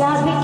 Yeah.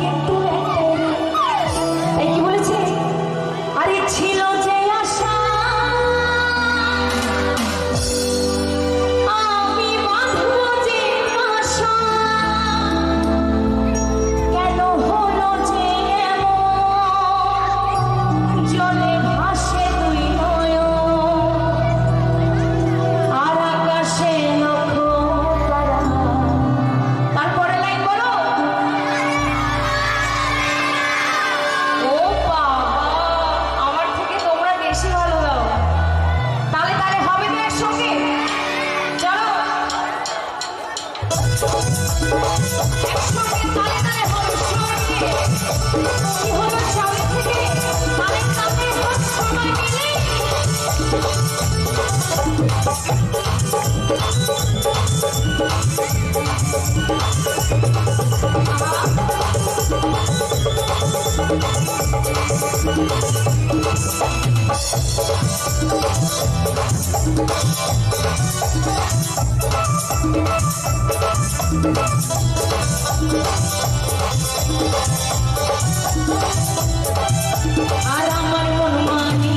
আর আমার মন মানি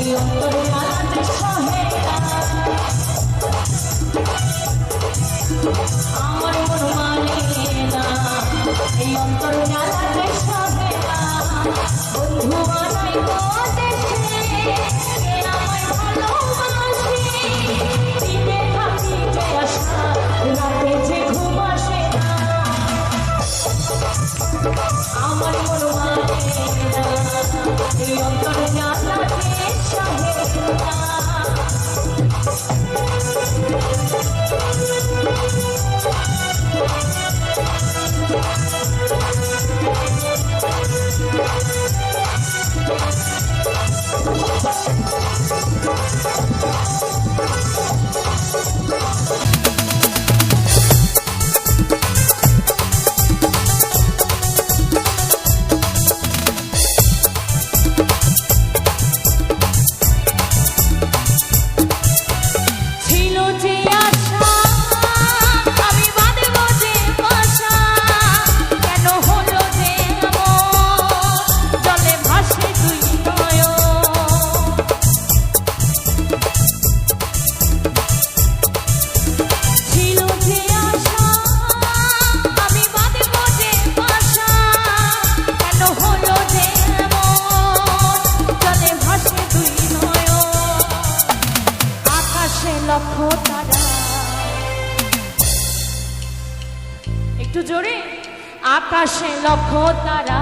এই অন্তরে মারাতে সহে আমার না বন্ধু মানাই তোর অন্তর জানা কে চাহে আকাশে লক্ষ তারা।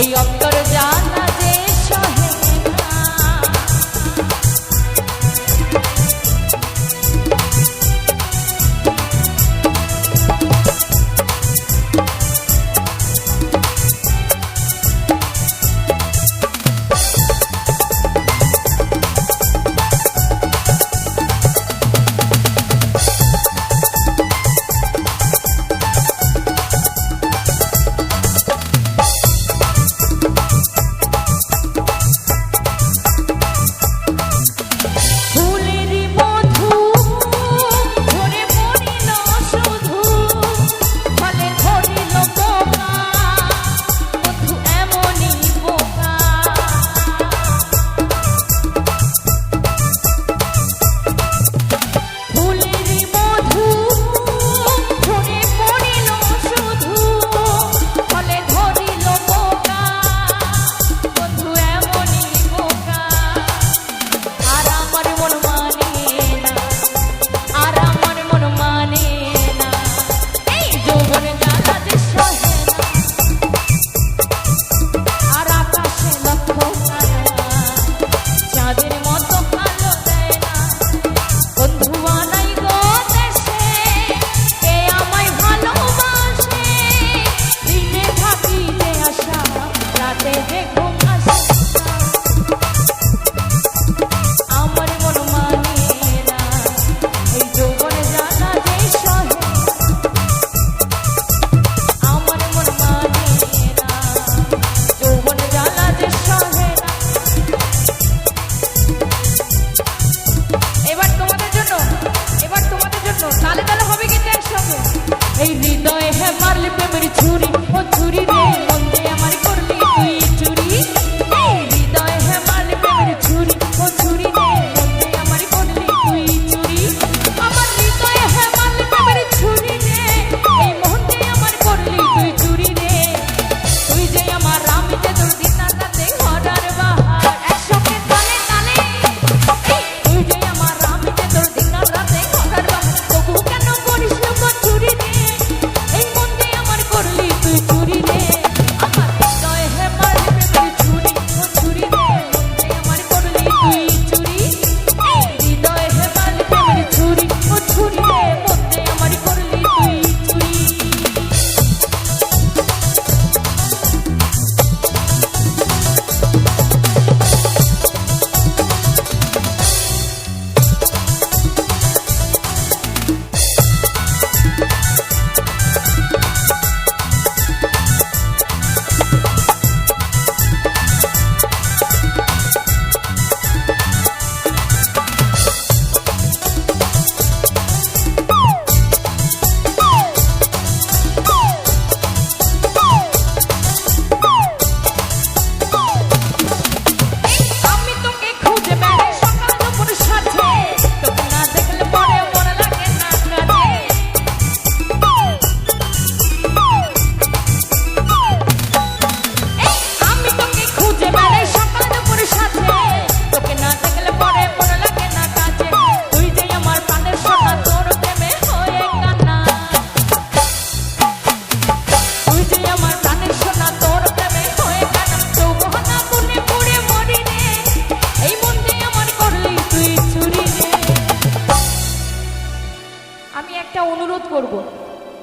এই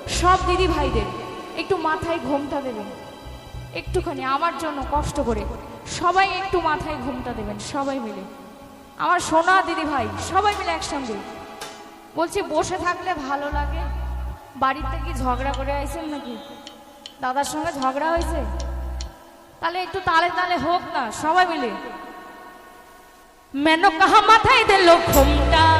সব দিদি ভাইদের একটু মাথায় ঘোমটা দেবেন। একটুখানি আমার জন্য কষ্ট করে সবাই একটু মাথায় ঘুমটা দেবেন, সবাই মিলে। আমার সোনা দিদি ভাই, সবাই মিলে একসঙ্গে। বলছি, বসে থাকলে ভালো লাগে। বাড়িতে কি ঝগড়া করে আইছেন নাকি? দাদার সঙ্গে ঝগড়া হয়েছে তাহলে একটু তালে তালে হোক না, সবাই মিলে। মেন কাহা মাথায় দিল ঘুমটা?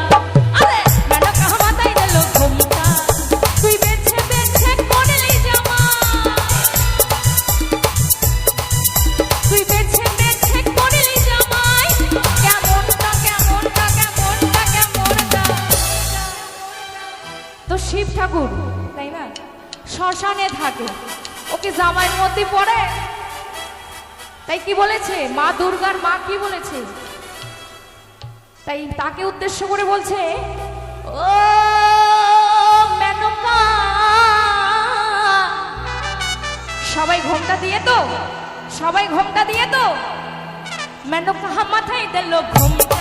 থাকে। ওকে জামাইয়ের মধ্যে পড়ে? তাই কি বলেছে? মা দুর্গার মা কি বলেছে? তাই তাকে উদ্দেশ্য করে বলছে, ও সবাই ঘোমটা দিয়ে তো, সবাই ঘোমটা দিয়ে তো, মেনকা মাথায় দিল ঘোমটা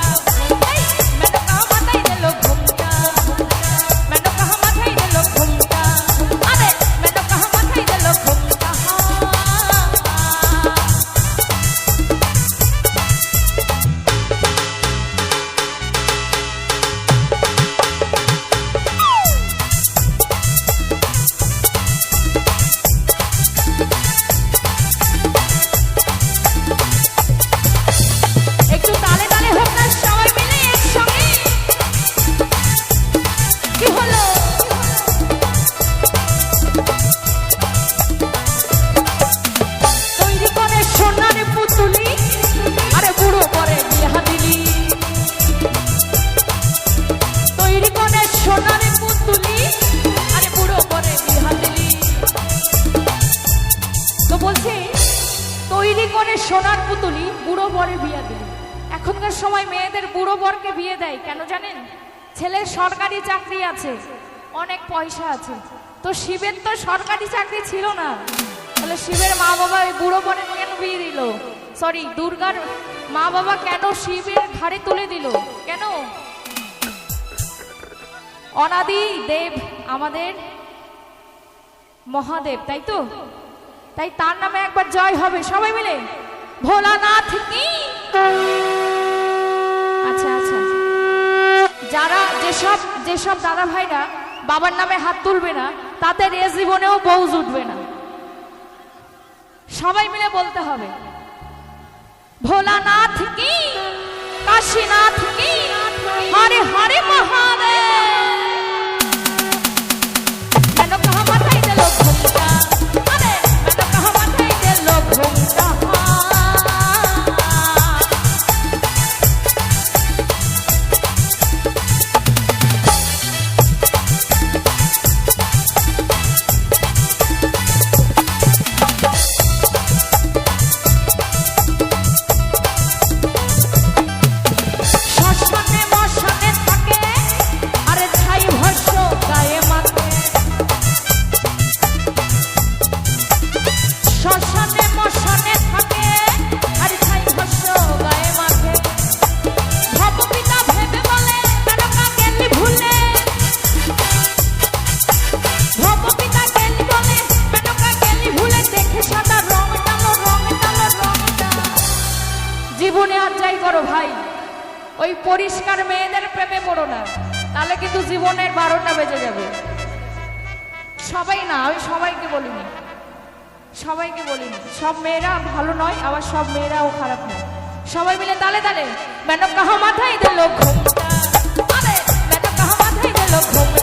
করে সোনার পুতুলি বুড়ো বরে বিয়ে দিল। এখনকার সময় মেয়েদের বুড়ো বরকে বিয়ে দেয়, কেন জানেন? ছেলের সরকারি চাকরি আছে, অনেক পয়সা আছে। তো শিবের তো সরকারি চাকরি ছিল না। তাহলে শিবের মা বাবা ওই বুড়ো বরের কেন বিয়ে দিল। সরি দুর্গার মা বাবা কেন শিবের ঘাড়ে তুলে দিল? কেন? অনাদি দেব আমাদের মহাদেব, তাই তো? তাই তার নামে একবার জয় হবে, সবাই মিলে? ভোলানাথ কি? আচ্ছা আচ্ছা। যারা যেসব যেসব দাদা ভাইরা বাবার নামে হাত তুলবে না, তাদের এ জীবনেও বউ জুটবে না। সবাই মিলে বলতে হবে, ভোলানাথ কি? কাশীনাথ কি? হরে হরে মহাদেব! পরিষ্কার মেয়েদের প্রেমে পড়ো না। তাহলে কিন্তু জীবনের বারোটা বেজে যাবে। সবাই না, আমি সবাইকে বলিনি। সবাইকে বলিনি। সব মেয়েরা ভালো নয়, আবার সব মেয়েরাও খারাপ নয়। সবাই মিলে তালে তালে ম্যাডাম কাহা মাথায় দিল ঘুম আরে ম্যাডাম কাহা মাথায় দিল ঘুমটা।